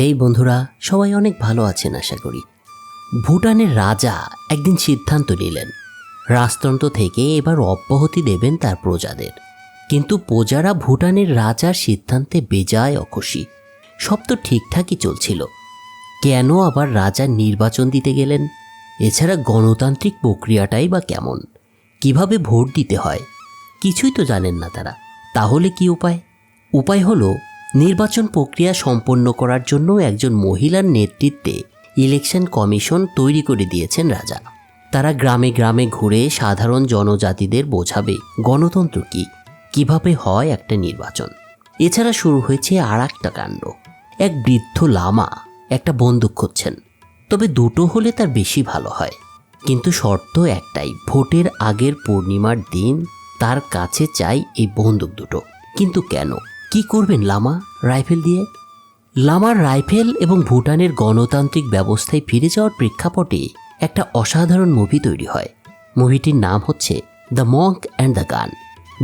হেই বন্ধুরা, সবাই অনেক ভালো আছেন আশা করি। ভুটানের রাজা একদিন সিদ্ধান্ত নিলেন। রাজতন্ত্র থেকে এবার অব্যাহতি দেবেন তার প্রজাদের। কিন্তু প্রজারা ভুটানের রাজার সিদ্ধান্তে বেজায় অখুশি। সব তো ঠিকঠাকই চলছিল। কেন আবার রাজা নির্বাচন দিতে গেলেন? এছাড়া গণতান্ত্রিক প্রক্রিয়াটাই বা কেমন? কীভাবে ভোট দিতে হয়? কিছুই তো জানেন না তারা। তাহলে কি উপায়? উপায় হলো নির্বাচন প্রক্রিয়া সম্পন্ন করার জন্য একজন মহিলার নেতৃত্বে ইলেকশন কমিশন তৈরি করে দিয়েছেন রাজা। তারা গ্রামে গ্রামে ঘুরে সাধারণ জনজাতিদের বোঝাবে গণতন্ত্র কি, কীভাবে হয় একটা নির্বাচন। এছাড়া শুরু হয়েছে আর একটা কাণ্ড। এক বৃদ্ধ লামা একটা বন্দুক খুঁজছেন। তবে দুটো হলে তার বেশি ভালো হয়। কিন্তু শর্ত একটাই, ভোটের আগের পূর্ণিমার দিন তার কাছে চাই এই বন্দুক দুটো। কিন্তু কেন? কি করবেন, লামা? রাইফেল দিয়ে? লামার রাইফেল এবং ভুটানের গণতান্ত্রিক ব্যবস্থায় ফিরে যাওয়ার প্রেক্ষাপটে একটা অসাধারণ মুভি তৈরি হয়। মুভিটির নাম হচ্ছে the Monk and the gun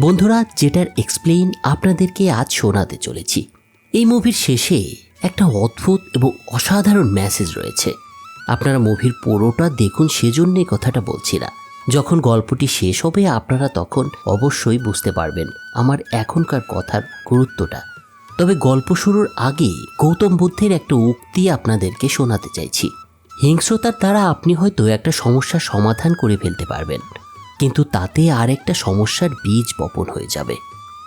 বন্ধুরা, যেটার এক্সপ্লেইন আপনাদেরকে আজ শোনাতে চলেছি। এই মুভির শেষে একটা অদ্ভুত এবং অসাধারণ মেসেজ রয়েছে। আপনারা মুভির পুরোটা দেখুন সেজন্যই কথাটা বলছি না। যখন গল্পটি শেষ হবে আপনারা তখন অবশ্যই বুঝতে পারবেন আমার এখনকার কথার গুরুত্বটা। তবে গল্প শুরুর আগে গৌতম বুদ্ধের একটা উক্তি আপনাদেরকে শোনাতে চাইছি। হিংস্রতার দ্বারা আপনি হয়তো একটা সমস্যার সমাধান করে ফেলতে পারবেন, কিন্তু তাতে আর একটা সমস্যার বীজ বপন হয়ে যাবে।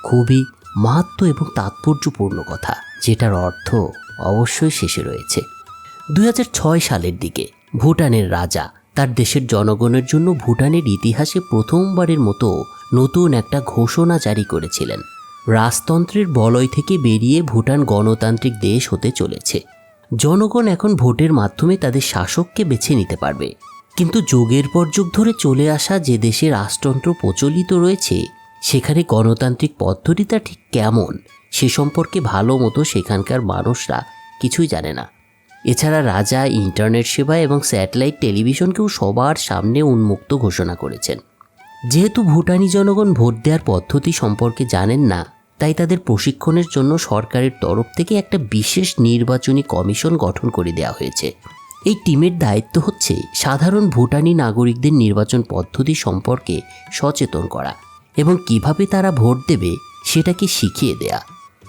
খুবই মাহাত্ম এবং তাৎপর্যপূর্ণ কথা, যেটার অর্থ অবশ্যই শেষে রয়েছে। দু হাজার ছয় সালের দিকে ভুটানের রাজা তার দেশের জনগণের জন্য ভুটানের ইতিহাসে প্রথমবারের মতো নতুন একটা ঘোষণা জারি করেছিলেন। রাজতন্ত্রের বলয় থেকে বেরিয়ে ভুটান গণতান্ত্রিক দেশ হতে চলেছে। জনগণ এখন ভোটের মাধ্যমে তাদের শাসককে বেছে নিতে পারবে। কিন্তু যুগের পর যুগ ধরে চলে আসা যে দেশে রাজতন্ত্র প্রচলিত রয়েছে, সেখানে গণতান্ত্রিক পদ্ধতিটা ঠিক কেমন, সে সম্পর্কে ভালো মতো সেখানকার মানুষরা কিছুই জানে না। এছাড়া রাজা, ইন্টারনেট সেবা এবং স্যাটেলাইট টেলিভিশনকেও সবার সামনে উন্মুক্ত ঘোষণা করেছেন। যেহেতু ভুটানি জনগণ ভোট দেওয়ার পদ্ধতি সম্পর্কে জানেন না, তাই তাদের প্রশিক্ষণের জন্য সরকারের তরফ থেকে একটা বিশেষ নির্বাচনী কমিশন গঠন করে দেওয়া হয়েছে। এই টিমের দায়িত্ব হচ্ছে সাধারণ ভুটানি নাগরিকদের নির্বাচন পদ্ধতি সম্পর্কে সচেতন করা এবং কীভাবে তারা ভোট দেবে সেটাকে শিখিয়ে দেয়া।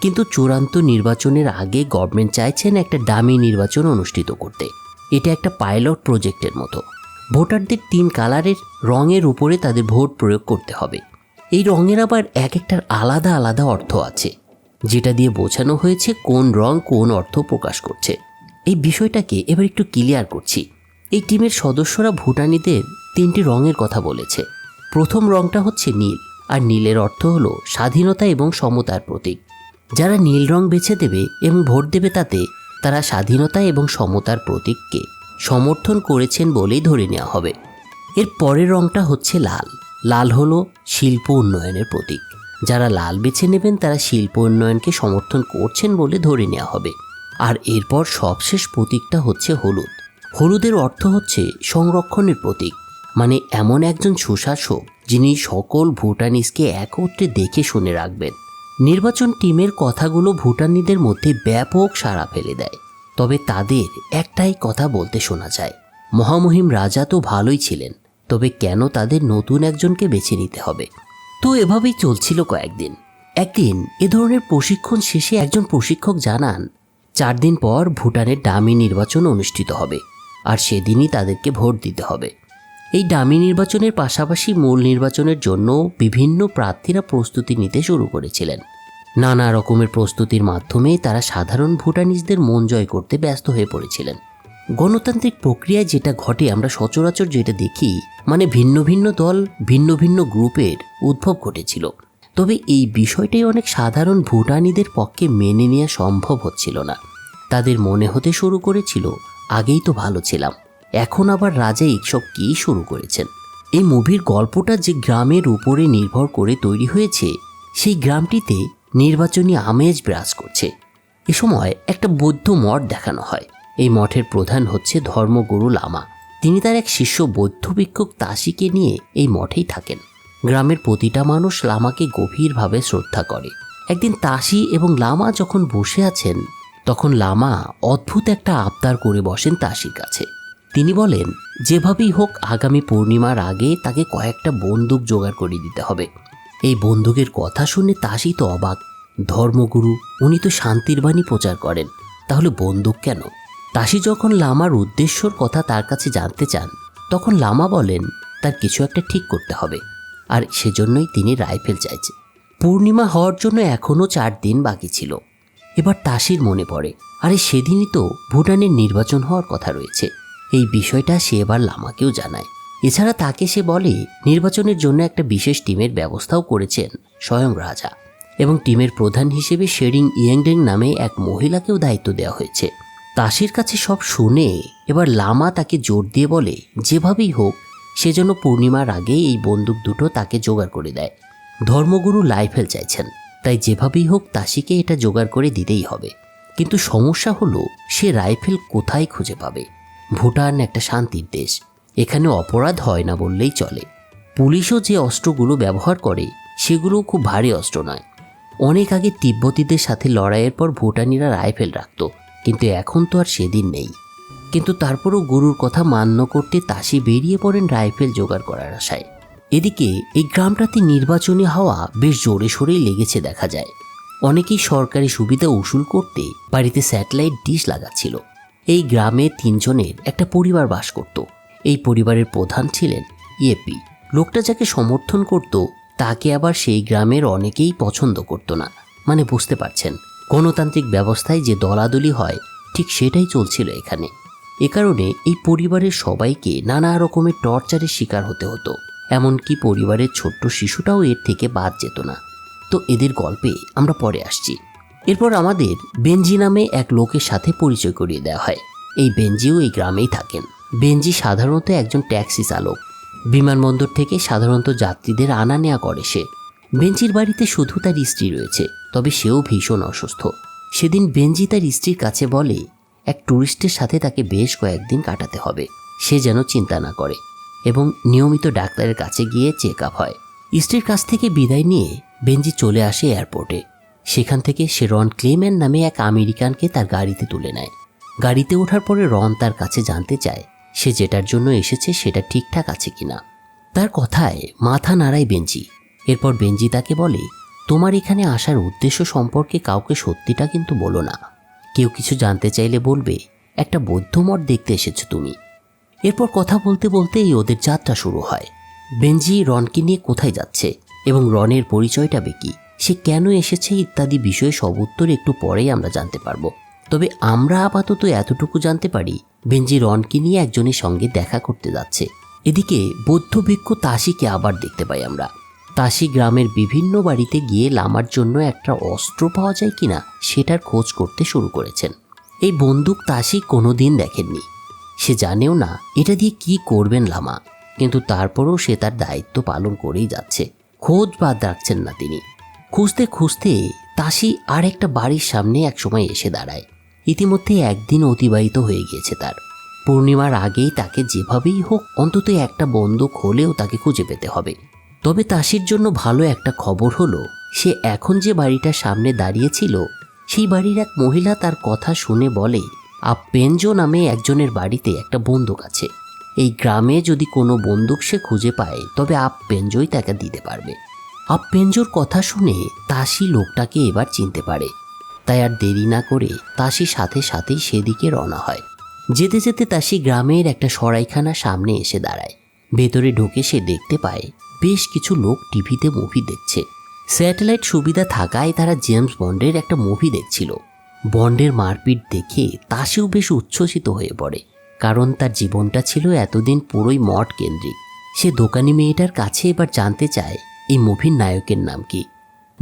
কিন্তু চূড়ান্ত নির্বাচনের আগে গভর্নমেন্ট চাইছেন একটা ডামি নির্বাচন অনুষ্ঠিত করতে। এটা একটা পাইলট প্রজেক্টের মতো। ভোটারদের তিন কালারের রঙের উপরে তাদের ভোট প্রয়োগ করতে হবে। এই রঙের আবার এক একটার আলাদা আলাদা অর্থ আছে, যেটা দিয়ে বোঝানো হয়েছে কোন রং কোন অর্থ প্রকাশ করছে। এই বিষয়টাকে এবার একটু ক্লিয়ার করছি। এই টিমের সদস্যরা ভুটানিদের তিনটি রঙের কথা বলেছে। প্রথম রংটা হচ্ছে নীল, আর নীলের অর্থ হলো স্বাধীনতা এবং সমতার প্রতীক। যারা নীল রং বেছে দেবে এবং ভোট দেবে তাতে তারা স্বাধীনতা এবং সমতার প্রতীককে সমর্থন করেছেন বলেই ধরে নেওয়া হবে। এর পরের রংটা হচ্ছে লাল। লাল হলো শিল্প উন্নয়নের প্রতীক। যারা লাল বেছে নেবেন তারা শিল্প উন্নয়নকে সমর্থন করছেন বলে ধরে নেওয়া হবে। আর এরপর সবশেষ প্রতীকটা হচ্ছে হলুদ। হলুদের অর্থ হচ্ছে সংরক্ষণের প্রতীক। মানে এমন একজন সুশাসক যিনি সকল ভুটানিসকে একত্রে দেখে শুনে রাখবেন। নির্বাচন টিমের কথাগুলো ভুটানিদের মধ্যে ব্যাপক সাড়া ফেলে দেয়। তবে তাদের একটাই কথা বলতে শোনা যায়, মহামহিম রাজা তো ভালোই ছিলেন, তবে কেন তাদের নতুন একজনকে বেছে নিতে হবে? তো এভাবেই চলছিল কয়েকদিন। একদিন এ ধরনের প্রশিক্ষণ শেষে একজন প্রশিক্ষক জানান, চার দিন পর ভুটানের ডামি নির্বাচন অনুষ্ঠিত হবে, আর সেদিনই তাদেরকে ভোট দিতে হবে। এই ডামি নির্বাচনের পাশাপাশি মূল নির্বাচনের জন্য বিভিন্ন প্রার্থীরা প্রস্তুতি নিতে শুরু করেছিলেন। নানা রকমের প্রস্তুতির মাধ্যমে তারা সাধারণ ভুটানিজদের মন জয় করতে ব্যস্ত হয়ে পড়েছিলেন। গণতান্ত্রিক প্রক্রিয়ায় যেটা ঘটে আমরা সচরাচর যেটা দেখি মানে ভিন্ন ভিন্ন দল, ভিন্ন ভিন্ন গ্রুপের উদ্ভব ঘটেছিল। তবে এই বিষয়টাই অনেক সাধারণ ভুটানিদের পক্ষে মেনে নেওয়া সম্ভব হচ্ছিল না। তাদের মনে হতে শুরু করেছিল, আগেই তো ভালো ছিলাম। এখন আবার রাজা এইসব কী শুরু করেছেন? এই মুভির গল্পটা যে গ্রামের উপরে নির্ভর করে তৈরি হয়েছে, সেই গ্রামটিতে নির্বাচনী আমেজ বিরাজ করছে। এ সময় একটা বৌদ্ধ মঠ দেখানো হয়। এই মঠের প্রধান হচ্ছে ধর্মগুরু লামা। তিনি তার এক শিষ্য বৌদ্ধ ভিক্ষুক তাসিকে নিয়ে এই মঠেই থাকেন। গ্রামের প্রতিটা মানুষ লামাকে গভীরভাবে শ্রদ্ধা করে। একদিন তাসি এবং লামা যখন বসে আছেন, তখন লামা অদ্ভুত একটা আবদার করে বসেন তাসির কাছে। তিনি বলেন, যেভাবেই হোক, আগামী পূর্ণিমার আগে তাকে কয়েকটা বন্দুক জোগাড় করে দিতে হবে। এই বন্দুকের কথা শুনে তাসি তো অবাক। ধর্মগুরু, উনি তো শান্তির বাণী প্রচার করেন। তাহলে বন্দুক কেন? তাসি যখন লামার উদ্দেশ্যর কথা তার কাছে জানতে চান, তখন লামা বলেন, তার কিছু একটা ঠিক করতে হবে। আর সেজন্যই তিনি রাইফেল চাইছে। পূর্ণিমা হওয়ার জন্য এখনও চার দিন বাকি ছিল। এবার তাসির মনে পড়ে, আরে সেদিনই তো ভুটানের নির্বাচন হওয়ার কথা রয়েছে। এই বিষয়টা সে এবার লামাকেও জানায়। এছাড়া তাকে সে বলে, নির্বাচনের জন্য একটা বিশেষ টিমের ব্যবস্থাও করেছেন স্বয়ং রাজা এবং টিমের প্রধান হিসেবে শেরিং ইয়েংডেং নামে এক মহিলাকেও দায়িত্ব দেওয়া হয়েছে। তাসির কাছে সব শুনে এবার লামা তাকে জোর দিয়ে বলে, যেভাবেই হোক, সে যেন পূর্ণিমার আগে এই বন্দুক দুটো তাকে জোগাড় করে দেয়। ধর্মগুরু লাইফেল চাইছেন, তাই যেভাবেই হোক তাসিকে এটা জোগাড় করে দিতেই হবে। কিন্তু সমস্যা হলো, সে রাইফেল কোথায় খুঁজে পাবে? ভুটান একটা শান্তির দেশ। এখানে অপরাধ হয় না বললেই চলে। পুলিশও যে অস্ত্রগুলো ব্যবহার করে সেগুলো খুব ভারী অস্ত্র নয়। অনেক আগে তিব্বতীদের সাথে লড়াইয়ের পর ভুটানিরা রাইফেল রাখত, কিন্তু এখন তো আর সেদিন নেই। কিন্তু তারপরও গুরুর কথা মান্য করতে তাসি বেরিয়ে পড়েন রাইফেল জোগাড় করার আশায়। এদিকে এই গ্রামটাতে নির্বাচনী হাওয়া বেশ জোরে সোরেই লেগেছে দেখা যায়। অনেকেই সরকারি সুবিধা উসুল করতে বাড়িতে স্যাটেলাইট ডিশ লাগাচ্ছিল। এই গ্রামে তিনজনের একটা পরিবার বাস করত। এই পরিবারের প্রধান ছিলেন ইয়েপি লোকটা যাকে সমর্থন করত, তাকে আবার সেই গ্রামের অনেকেই পছন্দ করত না। মানে বুঝতে পারছেন, গণতান্ত্রিক ব্যবস্থায় যে দলাদলি হয়, ঠিক সেটাই চলছিল এখানে। এ কারণে এই পরিবারের সবাইকে নানা রকমের টর্চারের শিকার হতে হতো। এমনকি পরিবারের ছোট্ট শিশুটাও এর থেকে বাদ যেত না। তো এদের গল্পে আমরা পরে আসছি। এরপর আমাদের বেঞ্জি নামে এক লোকের সাথে পরিচয় করিয়ে দেওয়া হয়। এই বেঞ্জিও এই গ্রামেই থাকেন। বেঞ্জি সাধারণত একজন ট্যাক্সি চালক। বিমানবন্দর থেকে সাধারণত যাত্রীদের আনা নেওয়া করে সে। বেঞ্জির বাড়িতে শুধু তার স্ত্রী রয়েছে, তবে সেও ভীষণ অসুস্থ। সেদিন বেঞ্জি তার স্ত্রীর কাছে বলে, এক ট্যুরিস্টের সাথে তাকে বেশ কয়েকদিন কাটাতে হবে। সে যেন চিন্তা না করে। এবং নিয়মিত ডাক্তারের কাছে গিয়ে চেক আপ হয়। স্ত্রীর কাছ থেকে বিদায় নিয়ে বেঞ্জি চলে আসে এয়ারপোর্টে সেখান থেকে সে রন ক্লেম্যান নামে এক আমেরিকানকে তার গাড়িতে তুলে নেয়। গাড়িতে ওঠার পরে রন তার কাছে জানতে চায়, সে যেটার জন্য এসেছে সেটা ঠিকঠাক আছে কিনা। তার কথায় মাথা নাড়ায় বেঞ্জি এরপর বেঞ্জি তাকে বলে, তোমার এখানে আসার উদ্দেশ্য সম্পর্কে কাউকে সত্যিটা কিন্তু বলো না। কেউ কিছু জানতে চাইলে বলবে, একটা বৌদ্ধ মঠ দেখতে এসেছ তুমি। এরপর কথা বলতে বলতেই ওদের যাত্রা শুরু হয়। বেঞ্জি রনকে নিয়ে কোথায় যাচ্ছে এবং রনের পরিচয়টা কি? সে কেন এসেছে ইত্যাদি বিষয়ে সব উত্তর একটু পরেই আমরা জানতে পারব। তবে আমরা আপাতত এতটুকু জানতে পারি বেঞ্জি রনকে নিয়ে একজনের সঙ্গে দেখা করতে যাচ্ছে। এদিকে বৌদ্ধ ভিক্ষু তাসিকে আবার দেখতে পাই আমরা। তাসি গ্রামের বিভিন্ন বাড়িতে গিয়ে লামার জন্য একটা অস্ত্র পাওয়া যায় কিনা সেটার খোঁজ করতে শুরু করেছেন। এই বন্দুক তাসি কোনোদিন দেখেননি। সে জানেও না এটা দিয়ে কি করবেন লামা, কিন্তু তারপরও সে তার দায়িত্ব পালন করেই যাচ্ছে। খোঁজ বাদ রাখছেন না তিনি। খুঁজতে খুঁজতে তাসি আর একটা বাড়ির সামনে একসময় এসে দাঁড়ায়। ইতিমধ্যে একদিন অতিবাহিত হয়ে গিয়েছে তার। পূর্ণিমার আগেই তাকে যেভাবেই হোক অন্তত একটা বন্দুক হলেও তাকে খুঁজে পেতে হবে। তবে তাসির জন্য ভালো একটা খবর হলো, সে এখন যে বাড়িটার সামনে দাঁড়িয়েছিল, সেই বাড়ির এক মহিলা তার কথা শুনে বলে আপেঞ্জো নামে একজনের বাড়িতে একটা বন্দুক আছে। এই গ্রামে যদি কোনো বন্দুক সে খুঁজে পায়, তবে আপ আপেঞ্জোই তাকে দিতে পারবে। আপেঞ্জোর কথা শুনে তাসি লোকটাকে এবার চিনতে পারে। তাই আর দেরি না করে তাসি সাথে সাথেই সেদিকে রওনা হয়। যেতে যেতে তাসি গ্রামের একটা সরাইখানা সামনে এসে দাঁড়ায়। ভেতরে ঢুকে সে দেখতে পায় বেশ কিছু লোক টিভিতে মুভি দেখছে। স্যাটেলাইট সুবিধা থাকায় তারা জেমস বন্ডের একটা মুভি দেখছিল। বন্ডের মারপিট দেখে তাসিও বেশ উচ্ছ্বসিত হয়ে পড়ে, কারণ তার জীবনটা ছিল এতদিন পুরোই মঠ কেন্দ্রিক সে দোকানি মেয়েটার কাছে এবার জানতে চায় এই মুভির নায়কের নাম কি?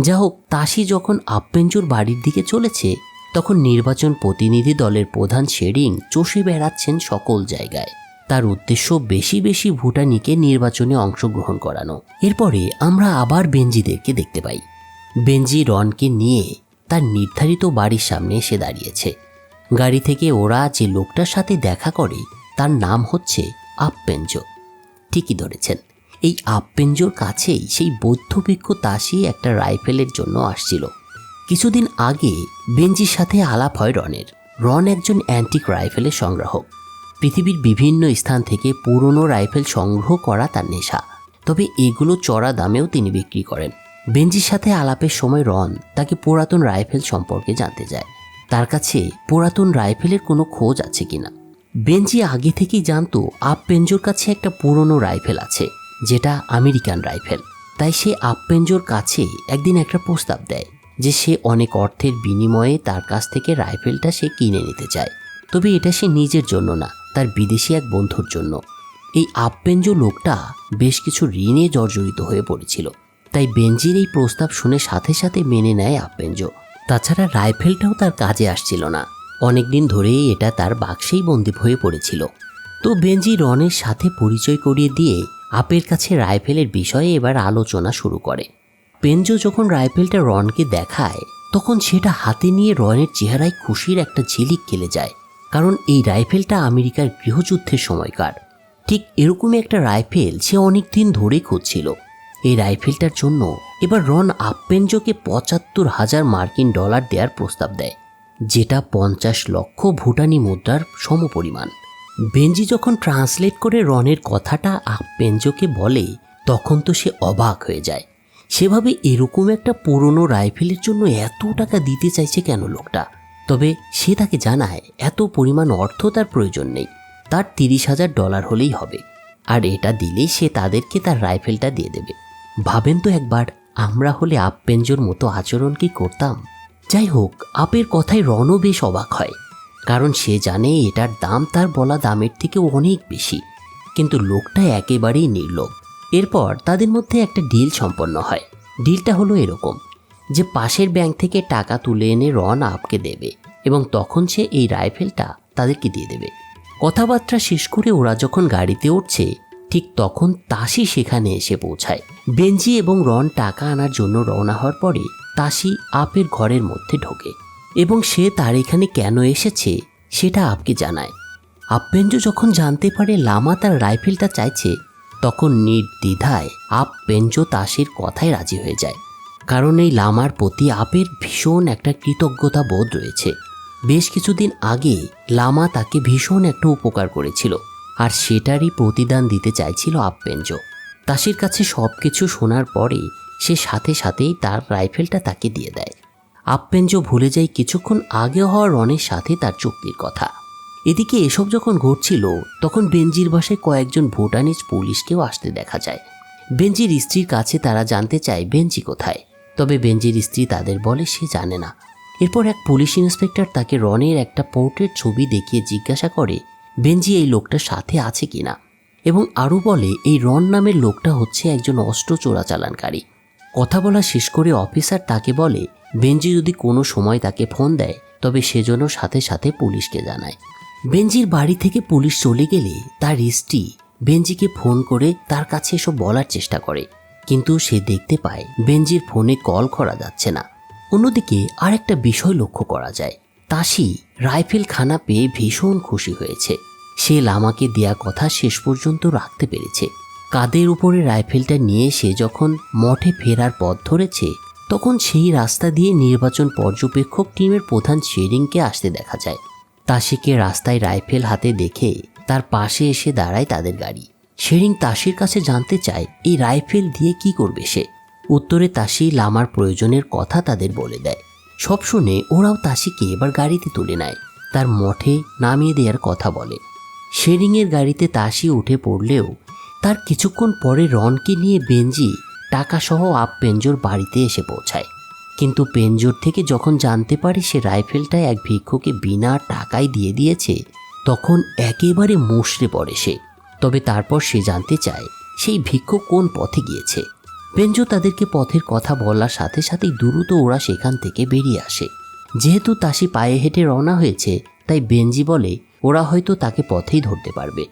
যা হোক তাসি যখন আপ্পেঞ্জুর বাড়ির দিকে চলেছে, তখন নির্বাচন প্রতিনিধি দলের প্রধান শেরিং চষে বেড়াচ্ছেন সকল জায়গায়। তার উদ্দেশ্য বেশি বেশি ভুটানিকে নির্বাচনে অংশগ্রহণ করানো। এরপরে আমরা আবার বেঞ্জিদেরকে দেখতে পাই। বেঞ্জি রনকে নিয়ে তার নির্ধারিত বাড়ির সামনে এসে দাঁড়িয়েছে। গাড়ি থেকে ওরা যে লোকটার সাথে দেখা করে, তার নাম হচ্ছে আপপেঞ্জ। ঠিকই ধরেছেন। এই আপপেঞ্জোর কাছেই সেই বৌদ্ধ ভিক্ষু তাসি একটা রাইফেলের জন্য আসছিল। কিছুদিন আগে বেঞ্জির সাথে আলাপ হয় রনের। রন একজন অ্যান্টিক রাইফেলের সংগ্রাহক। পৃথিবীর বিভিন্ন স্থান থেকে পুরনো রাইফেল সংগ্রহ করা তার নেশা। তবে এগুলো চড়া দামেও তিনি বিক্রি করেন। বেঞ্জির সাথে আলাপের সময় রন তাকে পুরাতন রাইফেল সম্পর্কে জানতে যায়। তার কাছে পুরাতন রাইফেলের কোনো খোঁজ আছে কিনা? বেঞ্জি আগে থেকেই জানতো আপ পেঞ্জোর কাছে একটা পুরনো রাইফেল আছে। যেটা আমেরিকান রাইফেল। তাই সে আপ কাছে একদিন একটা প্রস্তাব দেয় যে সে অনেক অর্থের বিনিময়ে তার কাছ থেকে রাইফেলটা সে কিনে নিতে চায়। তবে এটা সে নিজের জন্য না, তার বিদেশি এক বন্ধুর জন্য। এই আপপেঞ্জো লোকটা বেশ কিছু ঋণে জর্জরিত হয়ে পড়েছিল। তাই বেঞ্জির এই প্রস্তাব শুনে সাথে সাথে মেনে নেয় আপপেঞ্জো তাছাড়া রাইফেলটাও তার কাজে আসছিল না। অনেকদিন ধরেই এটা তার বাক্সেই বন্দি হয়ে পড়েছিল। তো বেঞ্জি রনের সাথে পরিচয় করিয়ে দিয়ে আপের কাছে রাইফেলের বিষয়ে এবার আলোচনা শুরু করে। পেঞ্জো যখন রাইফেলটা রনকে দেখায়, তখন সেটা হাতে নিয়ে রনের চেহারায় খুশির একটা ঝিলিক খেলে যায়, কারণ এই রাইফেলটা আমেরিকার গৃহযুদ্ধের সময়কার। ঠিক এরকমই একটা রাইফেল সে অনেক দিন ধরে খুঁজছিল। এই রাইফেলটার জন্য এবার রন আপেঞ্জোকে পঁচাত্তর হাজার মার্কিন ডলার দেওয়ার প্রস্তাব দেয়, যেটা পঞ্চাশ লক্ষ ভুটানি মুদ্রার সমপরিমাণ। বেঞ্জি যখন ট্রান্সলেট করে রনের কথাটা আপেঞ্জোকে বলে, তখন তো সে অবাক হয়ে যায়। সেভাবে এরকম একটা পুরনো রাইফেলের জন্য এত টাকা দিতে চাইছে কেন লোকটা? তবে সে তাকে জানায়, এত পরিমাণ অর্থ তার প্রয়োজন নেই। তার তিরিশ হাজার ডলার হলেই হবে। আর এটা দিলেই সে তাদেরকে তার রাইফেলটা দিয়ে দেবে। ভাবেন তো একবার, আমরা হলে আপপেঞ্জোর মতো আচরণ কি করতাম? যাই হোক, আপের কথায় রনও বেশ অবাক হয়। কারণ সে জানে এটার দাম তার বলা দামের থেকে অনেক বেশি। কিন্তু লোকটা একেবারেই নির্লোভ। এরপর তাদের মধ্যে একটা ডিল সম্পন্ন হয়। ডিলটা হলো এরকম, যে পাশের ব্যাংক থেকে টাকা তুলে এনে রন আপকে দেবে এবং তখন সে এই রাইফেলটা তাদেরকে দিয়ে দেবে। কথাবার্তা শেষ করে ওরা যখন গাড়িতে উঠছে, ঠিক তখন তাসি সেখানে এসে পৌঁছায়। বেঞ্জি এবং রন টাকা আনার জন্য রওনা হওয়ার পরে তাসি আপের ঘরের মধ্যে ঢোকে। এবং সে তার এখানে কেন এসেছে সেটা আপকে জানায়। আপপেঞ্জো যখন জানতে পারে লামা তার রাইফেলটা চাইছে, তখন নির্দ্বিধায় আপ পেঞ্জো তাসির কথায় রাজি হয়ে যায়। কারণ এই লামার প্রতি আপের ভীষণ একটা কৃতজ্ঞতা বোধ রয়েছে। বেশ কিছুদিন আগে লামা তাকে ভীষণ একটা উপকার করেছিল, আর সেটারই প্রতিদান দিতে চাইছিল আপপেঞ্জো তাসির কাছে সব কিছু শোনার পরে সে সাথে সাথেই তার রাইফেলটা তাকে দিয়ে দেয়। আপপেঞ্জো ভুলে যায় কিছুক্ষণ আগে হওয়া রনের সাথে তার চুক্তির কথা। এদিকে এসব যখন ঘটছিল, তখন বেঞ্জির বাসায় কয়েকজন ভুটানিজ পুলিশকেও আসতে দেখা যায়। বেঞ্জির স্ত্রীর কাছে তারা জানতে চায় বেঞ্জি কোথায়, তবে বেঞ্জির স্ত্রী তাদের বলে সে জানে না। এরপর এক পুলিশ ইন্সপেক্টর তাকে রনের একটা পোর্ট্রেট ছবি দেখিয়ে জিজ্ঞাসা করে বেঞ্জি এই লোকটার সাথে আছে কিনা? এবং আরও বলে, এই রন নামের লোকটা হচ্ছে একজন অস্ত্র চোরাচালানকারী। কথা বলা শেষ করে অফিসার তাকে বলে বেঞ্জি যদি কোনো সময় তাকে ফোন দেয়, তবে সেজন্য সাথে সাথে পুলিশকে জানায়। বেঞ্জির বাড়ি থেকে পুলিশ চলে গেলে তার স্ত্রী বেঞ্জিকে ফোন করে তার কাছে এসব বলার চেষ্টা করে। কিন্তু সে দেখতে পায় বেঞ্জির ফোনে কল করা যাচ্ছে না। অন্যদিকে আরেকটা বিষয় লক্ষ্য করা যায়। তাসি রাইফেল খানা পেয়ে ভীষণ খুশি হয়েছে। সে লামাকে দেয়া কথা শেষ পর্যন্ত রাখতে পেরেছে। কাদের উপরে রাইফেলটা নিয়ে সে যখন মঠে ফেরার পথ ধরেছে তখন সেই রাস্তা দিয়ে নির্বাচন পর্যবেক্ষক টিমের প্রধান শেরিংকে আসতে দেখা যায়। তাসিকে রাস্তায় রাইফেল হাতে দেখে তার পাশে এসে দাঁড়ায় তাদের গাড়ি। শেরিং তাসির কাছে জানতে চায়, এই রাইফেল দিয়ে কি করবে সে? উত্তরে তাসি লামার প্রয়োজনের কথা তাদের বলে দেয়। সব শুনে ওরাও তাসিকে এবার গাড়িতে তুলে নেয়। তার মঠে নামিয়ে দেওয়ার কথা বলে। শেরিংয়ের গাড়িতে তাসি উঠে পড়লেও তার কিছুক্ষণ পরে রনকে নিয়ে বেঞ্জি টাকাসহ আপ পেঞ্জোর বাড়িতে এসে পৌঁছায়। কিন্তু পেঞ্জোর থেকে যখন জানতে পারে সে রাইফেলটা এক ভিক্ষুকে বিনা টাকায় দিয়ে দিয়েছে, তখন একেবারে মুষড়ে পড়ে সে। তবে তারপর সে জানতে চায়, সেই ভিক্ষুক কোন পথে গিয়েছে? পেঞ্জো তাদেরকে পথের কথা বলার সাথে সাথেই দ্রুত ওরা সেখান থেকে বেরিয়ে আসে। যেহেতু তাসি পায়ে হেঁটে রওনা হয়েছে, তাই বেঞ্জি বলে ওরা হয়তো তাকে পথেই ধরতে পারবে।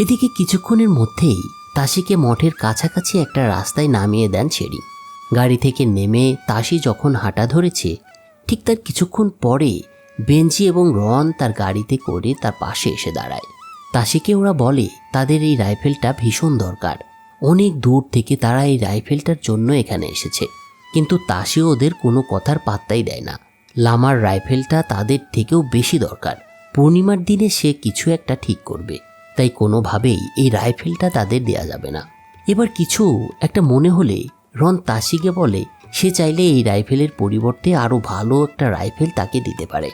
এদিকে কিছুক্ষণের মধ্যেই তাসিকে মঠের কাছাকাছি একটা রাস্তায় নামিয়ে দেন ছেড়ি গাড়ি থেকে নেমে তাসি যখন হাঁটা ধরেছে, ঠিক তার কিছুক্ষণ পরে বেঞ্জি এবং রন তার গাড়িতে করে তার পাশে এসে দাঁড়ায়। তাসিকে ওরা বলে, তাদের এই রাইফেলটা ভীষণ দরকার। অনেক দূর থেকে তারা এই রাইফেলটার জন্য এখানে এসেছে। কিন্তু তাসে ওদের কোনো কথার পাত্তাই দেয় না। লামার রাইফেলটা তাদের থেকেও বেশি দরকার। পূর্ণিমার দিনে সে কিছু একটা ঠিক করবে। তাই কোনোভাবেই এই রাইফেলটা তাদের দেয়া যাবে না। এবার কিছু একটা মনে হলে রন তাসিকে বলে, সে চাইলে এই রাইফেলের পরিবর্তে আরও ভালো একটা রাইফেল তাকে দিতে পারে।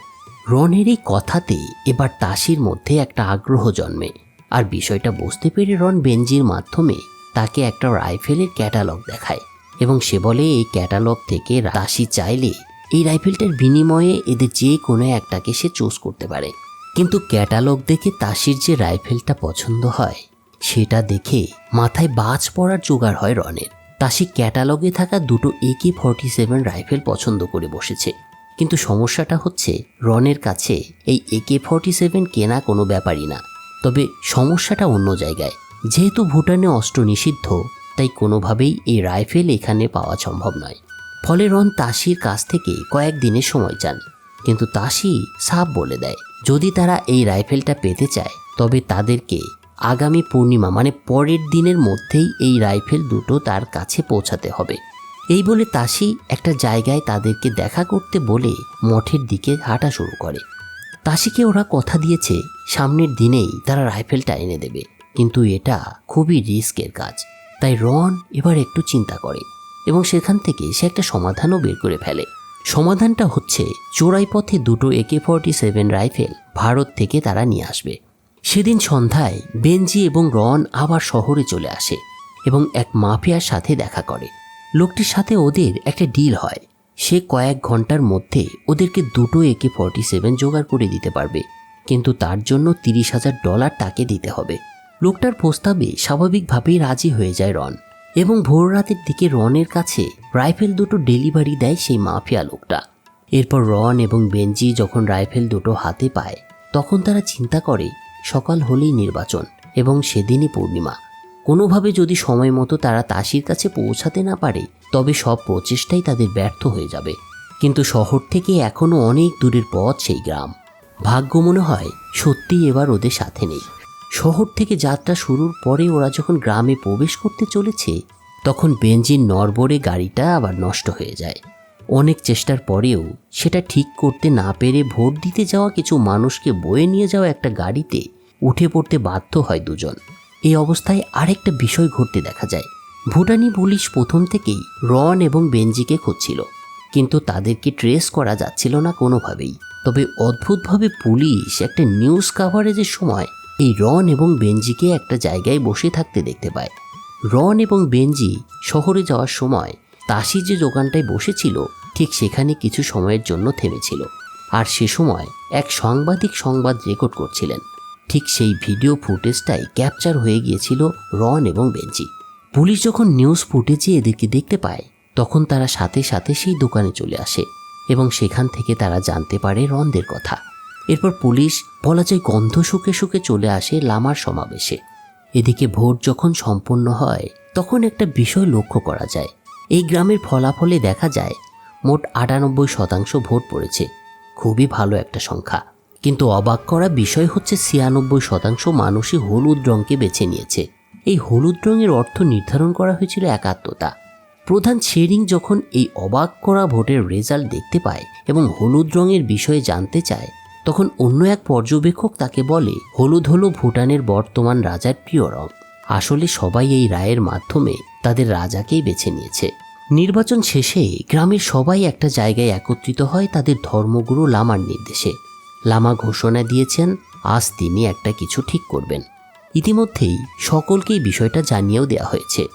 রনের এই কথাতে এবার তাসির মধ্যে একটা আগ্রহ জন্মে। আর বিষয়টা বুঝতে পেরে রন বেঞ্জির মাধ্যমে তাকে একটা রাইফেলের ক্যাটালগ দেখায়। এবং সে বলে, এই ক্যাটালগ থেকে তাসি চাইলে এই রাইফেলটার বিনিময়ে এদের যে কোনো একটাকে সে চুজ করতে পারে। কিন্তু ক্যাটালগ দেখে তাসির যে রাইফেলটা পছন্দ হয়, সেটা দেখে মাথায় বাজ পড়ার জোগাড় হয় রনের। তাসি ক্যাটালগে থাকা দুটো একে ফর্টি সেভেন রাইফেল পছন্দ করে বসেছে। কিন্তু সমস্যাটা হচ্ছে, রনের কাছে এই একে ফর্টি সেভেন কেনা কোনো ব্যাপারই না। তবে সমস্যাটা অন্য জায়গায়। যেহেতু ভুটানে অস্ত্র নিষিদ্ধ, তাই কোনোভাবেই এই রাইফেল এখানে পাওয়া সম্ভব নয়। ফলে রন তাসির কাছ থেকে কয়েকদিনের সময় চান, কিন্তু তাসি সাপ বলে দেয়। যদি তারা এই রাইফেলটা পেতে চায়, তবে তাদেরকে আগামী পূর্ণিমা মানে পরের দিনের মধ্যেই এই রাইফেল দুটো তার কাছে পৌঁছাতে হবে। এই বলে তাসি একটা জায়গায় তাদেরকে দেখা করতে বলে মঠের দিকে হাঁটা শুরু করে। তাসিকে ওরা কথা দিয়েছে, সামনের দিনেই তারা রাইফেলটা এনে দেবে। কিন্তু এটা খুবই রিস্কের কাজ। তাই রন এবার একটু চিন্তা করে এবং সেখান থেকে সে একটা সমাধানও বের করে ফেলে। সমাধানটা হচ্ছে চোরাই পথে দুটো AK forty seven rifle Bharat থেকে তারা নিয়ে আসবে। সেদিন সন্ধ্যায় বেঞ্জি এবং রন আবার শহরে চলে আসে এবং এক মাফিয়ার সাথে দেখা করে। লোকটির সাথে ওদের একটা ডিল হয়। সে কয়েক ঘণ্টার মধ্যে ওদেরকে দুটো একে ফর্টি সেভেন জোগাড় করে দিতে পারবে, কিন্তু তার জন্য তিরিশ হাজার ডলার তাকে দিতে হবে। লোকটার প্রস্তাবে স্বাভাবিকভাবেই রাজি হয়ে যায় রন। এবং ভোর রাতের দিকে রনের কাছে রাইফেল দুটো ডেলিভারি দেয় সেই মাফিয়া লোকটা। এরপর রন এবং বেঞ্জি যখন রাইফেল দুটো হাতে পায়, তখন তারা চিন্তা করে সকাল হলেই নির্বাচন এবং সেদিনই পূর্ণিমা। কোনোভাবে যদি সময় মতো তারা তাসির কাছে পৌঁছাতে না পারে, তবে সব প্রচেষ্টাই তাদের ব্যর্থ হয়ে যাবে। কিন্তু শহর থেকে এখনও অনেক দূরের পথ সেই গ্রাম। ভাগ্য মনে হয় সত্যিই এবার ওদের সাথে নেই। শহর থেকে যাত্রা শুরুর পরে ওরা যখন গ্রামে প্রবেশ করতে চলেছে, তখন বেঞ্জিন নরবরে গাড়িটা আবার নষ্ট হয়ে যায়। অনেক চেষ্টার পরেও সেটা ঠিক করতে না পেরে ভোট দিতে যাওয়া কিছু মানুষকে বয়ে নিয়ে যাওয়া একটা গাড়িতে উঠে পড়তে বাধ্য হয় দুজন। এই অবস্থায় আরেকটা বিষয় ঘটতে দেখা যায়। ভুটানি পুলিশ প্রথম থেকেই রন এবং বেঞ্জিকে খুঁজছিল, কিন্তু তাদেরকে ট্রেস করা যাচ্ছিল না কোনোভাবেই। তবে অদ্ভুতভাবে পুলিশ একটা নিউজ কাভারেজের সময় এই রন এবং বেঞ্জিকে একটা জায়গায় বসে থাকতে দেখতে পায়। রন এবং বেঞ্জি শহরে যাওয়ার সময় তাসি যে দোকানটায় বসেছিল, ঠিক সেখানে কিছু সময়ের জন্য থেমেছিল। আর সে সময় এক সাংবাদিক সংবাদ রেকর্ড করছিলেন। ঠিক সেই ভিডিও ফুটেজটাই ক্যাপচার হয়ে গিয়েছিল রন এবং বেঞ্জি পুলিশ যখন নিউজ ফুটেজে এদেরকে দেখতে পায়, তখন তারা সাথে সাথে সেই দোকানে চলে আসে এবং সেখান থেকে তারা জানতে পারে রনদের কথা। এরপর পুলিশ বলা যায় গন্ধ শুকে শুকে চলে আসে লামার সমাবেশে। এদিকে ভোট যখন সম্পন্ন হয়, তখন একটা বিষয় লক্ষ্য করা যায়। এই গ্রামের ফলাফলে দেখা যায়, মোট আটানব্বই শতাংশ ভোট পড়েছে। খুবই ভালো একটা সংখ্যা। কিন্তু অবাক করা বিষয় হচ্ছে ছিয়ানব্বই শতাংশ মানুষই হলুদ রঙকে বেছে নিয়েছে। এই হলুদ রঙের অর্থ নির্ধারণ করা হয়েছিল একাত্মতা। প্রধান শেরিং যখন এই অবাক করা ভোটের রেজাল্ট দেখতে পায় এবং হলুদ রঙের বিষয়ে জানতে চায় তখন অন্য এক পর্যবেক্ষক তাকে বলে, হলুদ হলো ভুটানের বর্তমান রাজার প্রিয় রং। আসলে সবাই এই রায়ের মাধ্যমে তাদের রাজাকেই বেছে নিয়েছে। নির্বাচন শেষে গ্রামের সবাই একটা জায়গায় একত্রিত হয় তাদের ধর্মগুরু লামার নির্দেশে। লামা ঘোষণা দিয়েছেন, আজ তিনি একটা কিছু ঠিক করবেন। ইতিমধ্যেই সকলকেই বিষয়টা জানিয়েও দেওয়া হয়েছে।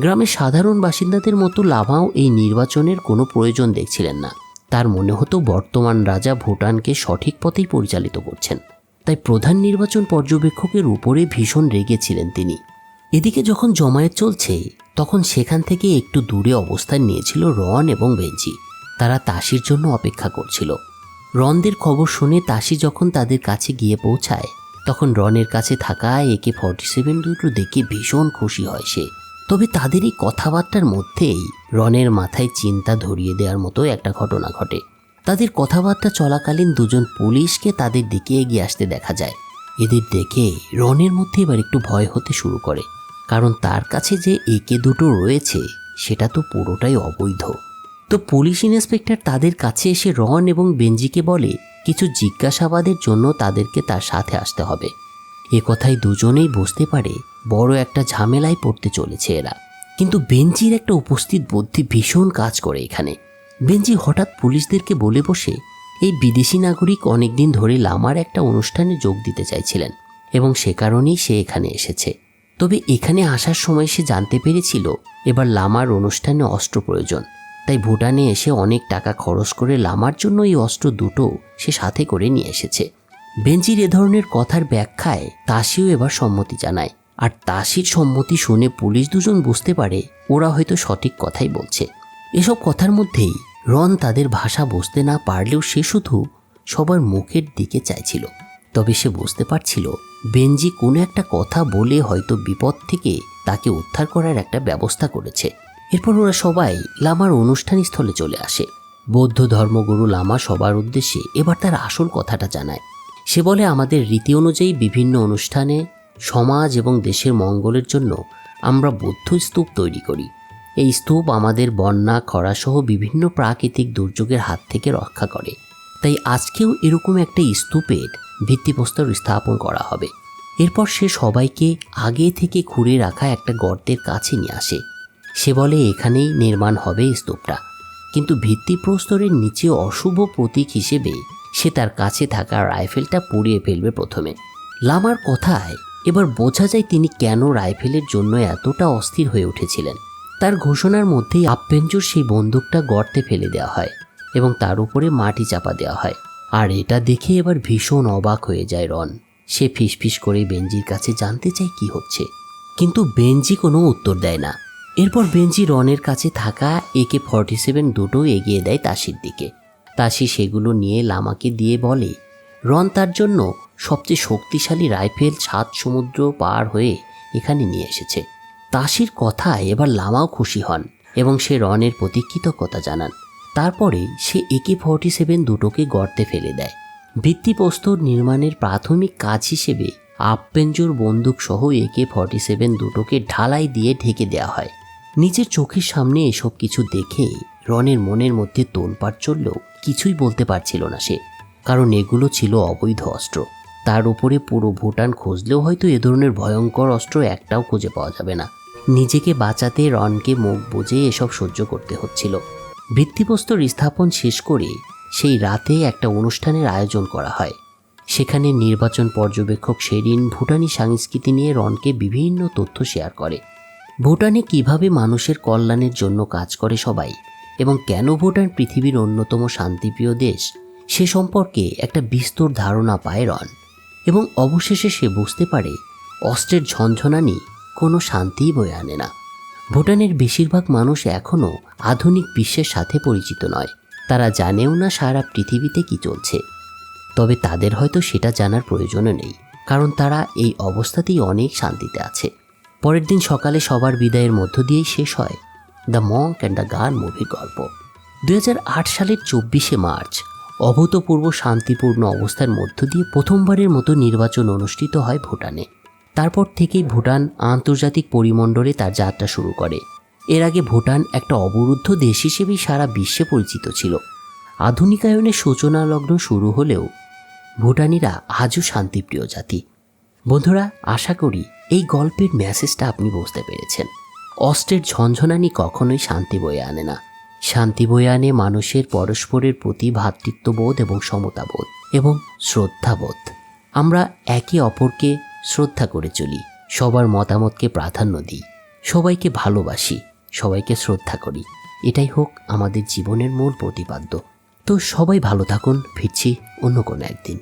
গ্রামের সাধারণ বাসিন্দাদের মতো লামাও এই নির্বাচনের কোনো প্রয়োজন দেখছিলেন না। তার মনে হতো বর্তমান রাজা ভুটানকে সঠিক পথেই পরিচালিত করছেন। তাই প্রধান নির্বাচন পর্যবেক্ষকের উপরে ভীষণ রেগেছিলেন তিনি। এদিকে যখন জমায়েত চলছে, তখন সেখান থেকে একটু দূরে অবস্থান নিয়েছিল রন এবং বেঞ্জি তারা তাসির জন্য অপেক্ষা করছিল। রনদের খবর শুনে তাসি যখন তাদের কাছে গিয়ে পৌঁছায়, তখন রনের কাছে থাকা একে ফর্টি সেভেন দুটো দেখে ভীষণ খুশি হয় সে। তবে তাদের এই কথাবার্তার মধ্যেই রনের মাথায় চিন্তা ধরিয়ে দেওয়ার মতো একটা ঘটনা ঘটে। তাদের কথাবার্তা চলাকালীন দুজন পুলিশকে তাদের দিকে এগিয়ে আসতে দেখা যায়। এদের দেখে রনের মধ্যে এবার একটু ভয় হতে শুরু করে। কারণ তার কাছে যে একে দুটো রয়েছে, সেটা তো পুরোটাই অবৈধ। তো পুলিশ ইন্সপেক্টর তাদের কাছে এসে রন এবং বেঞ্জিকে বলে, কিছু জিজ্ঞাসাবাদের জন্য তাদেরকে তার সাথে আসতে হবে। এ কথাই দুজনেই বুঝতে পারে বড় একটা ঝামেলায় পড়তে চলেছে এরা। কিন্তু বেঞ্জির একটা উপস্থিত বুদ্ধি ভীষণ কাজ করে এখানে। বেঞ্জি হঠাৎ পুলিশদেরকে বলে বসে এই বিদেশি নাগরিক অনেকদিন ধরে লামার একটা অনুষ্ঠানে যোগ দিতে চাইছিলেন এবং সে কারণেই সে এখানে এসেছে। তবে এখানে আসার সময় সে জানতে পেরেছিল এবার লামার অনুষ্ঠানে অস্ত্র প্রয়োজন। তাই ভুটানে এসে অনেক টাকা খরচ করে লামার জন্য এই অস্ত্র দুটো সে সাথে করে নিয়ে এসেছে। বেঞ্জির এ ধরনের কথার ব্যাখ্যায় তাসিও এবার সম্মতি জানায়। আর তাসির সম্মতি শুনে পুলিশ দুজন বুঝতে পারে ওরা হয়তো সঠিক কথাই বলছে। এসব কথার মধ্যেই রন তাদের ভাষা বুঝতে না পারলেও সে শুধু সবার মুখের দিকে চাইছিল। তবে সে বুঝতে পারছিল বেঞ্জি কোনো একটা কথা বলে হয়তো বিপদ থেকে তাকে উদ্ধার করার একটা ব্যবস্থা করেছে। এরপর ওরা সবাই লামার অনুষ্ঠান স্থলে চলে আসে। বৌদ্ধ ধর্মগুরু লামা সবার উদ্দেশ্যে এবার তার আসল কথাটা জানায়। সে বলে, আমাদের রীতি অনুযায়ী বিভিন্ন অনুষ্ঠানে সমাজ এবং দেশের মঙ্গলের জন্য আমরা বৌদ্ধ স্তূপ তৈরি করি। এই স্তূপ আমাদের বন্যা, খরাসহ বিভিন্ন প্রাকৃতিক দুর্যোগের হাত থেকে রক্ষা করে। তাই আজকেও এরকম একটা স্তূপের ভিত্তিপ্রস্তর স্থাপন করা হবে। এরপর সে সবাইকে আগে থেকে খুঁড়ে রাখা একটা গর্তের কাছে নিয়ে আসে। সে বলে, এখানেই নির্মাণ হবে স্তূপটা। কিন্তু ভিত্তিপ্রস্তরের নিচে অশুভ প্রতীক হিসেবে সে তার কাছে থাকা রাইফেলটা পুড়িয়ে ফেলবে প্রথমে। লামার কথায় এবার বোঝা যায় তিনি কেন রাইফেলের জন্য এতটা অস্থির হয়ে উঠেছিলেন। তার ঘোষণার মধ্যেই আপ্পেঞ্জুর সেই বন্দুকটা গর্তে ফেলে দেওয়া হয় এবং তার উপরে মাটি চাপা দেওয়া হয়। আর এটা দেখে এবার ভীষণ অবাক হয়ে যায় রন। সে ফিসফিস করে বেঞ্জির কাছে জানতে চায় কি হচ্ছে। কিন্তু বেঞ্জি কোনো উত্তর দেয় না। এরপর বেঞ্জি রনের কাছে থাকা একে ফর্টি সেভেন দুটো এগিয়ে দেয় তাসির দিকে। তাসি সেগুলো নিয়ে লামাকে দিয়ে বলে, রন তার জন্য সবচেয়ে শক্তিশালী রাইফেল সাত সমুদ্র পার হয়ে এখানে নিয়ে এসেছে। তাসির কথায় এবার লামাও খুশি হন এবং সে রনের প্রতি কৃতজ্ঞতা জানান। তারপরে সে একে ফর্টি সেভেন দুটোকে গর্তে ফেলে দেয়। ভিত্তিপ্রস্তর নির্মাণের প্রাথমিক কাজ হিসেবে আপপেঞ্জোর বন্দুক সহ একে ফর্টি সেভেন দুটোকে ঢালাই দিয়ে ঢেকে দেওয়া হয়। নিজের চোখের সামনে এসব কিছু দেখে রনের মনের মধ্যে তোলপাড় চললেও কিছুই বলতে পারছিল না সে, কারণ এগুলো ছিল অবৈধ অস্ত্র। তার উপরে পুরো ভুটান খুঁজলেও হয়তো এ ধরনের ভয়ঙ্কর অস্ত্র একটাও খুঁজে পাওয়া যাবে না। নিজেকে বাঁচাতে রনকে মুখ বুঝে এসব সহ্য করতে হচ্ছিল। ভিত্তিপ্রস্তর স্থাপন শেষ করে সেই রাতে একটা অনুষ্ঠানের আয়োজন করা হয়। সেখানে নির্বাচন পর্যবেক্ষক শেরিন ভুটানি সংস্কৃতি নিয়ে রনকে বিভিন্ন তথ্য শেয়ার করে। ভুটানে কীভাবে মানুষের কল্যাণের জন্য কাজ করে সবাই এবং কেন ভুটান পৃথিবীর অন্যতম শান্তিপ্রিয় দেশ? সে সম্পর্কে একটা বিস্তর ধারণা পায় রন। এবং অবশেষে সে বুঝতে পারে, অস্ত্রের ঝনঝনানি কোনো শান্তিই বয়ে আনে না। ভুটানের বেশিরভাগ মানুষ এখনও আধুনিক বিশ্বের সাথে পরিচিত নয়। তারা জানেও না সারা পৃথিবীতে কি চলছে। তবে তাদের হয়তো সেটা জানার প্রয়োজনও নেই, কারণ তারা এই অবস্থাতেই অনেক শান্তিতে আছে। পরের দিন সকালে সবার বিদায়ের মধ্য দিয়েই শেষ হয় the Monk and the gun মুভির গল্প। দুই হাজার আট সালের চব্বিশে মার্চ, অভূতপূর্ব শান্তিপূর্ণ অবস্থার মধ্য দিয়ে প্রথমবারের মতো নির্বাচন অনুষ্ঠিত হয় ভুটানে। তারপর থেকেই ভুটান আন্তর্জাতিক পরিমণ্ডলে তার যাত্রা শুরু করে। এর আগে ভুটান একটা অবরুদ্ধ দেশ হিসেবেই সারা বিশ্বে পরিচিত ছিল। আধুনিকায়নের সূচনা লগ্ন শুরু হলেও ভুটানিরা আজও শান্তিপ্রিয় জাতি। বন্ধুরা, আশা করি এই গল্পের মেসেজটা আপনি বুঝতে পেরেছেন। অস্ত্রের ঝনঝনানি কখনোই শান্তি বয়ে আনে না। শান্তি বয়ে আনে মানুষের পরস্পরের প্রতি ভ্রাতৃত্ববোধ এবং সমতাবোধ এবং শ্রদ্ধাবোধ। আমরা একে অপরকে শ্রদ্ধা করে চলি, সবার মতামতকে প্রাধান্য দিই, সবাইকে ভালোবাসি, সবাইকে শ্রদ্ধা করি। এটাই হোক আমাদের জীবনের মূল প্রতিপাদ্য। তো সবাই ভালো থাকুন, ফিরছি অন্য কোনো একদিন।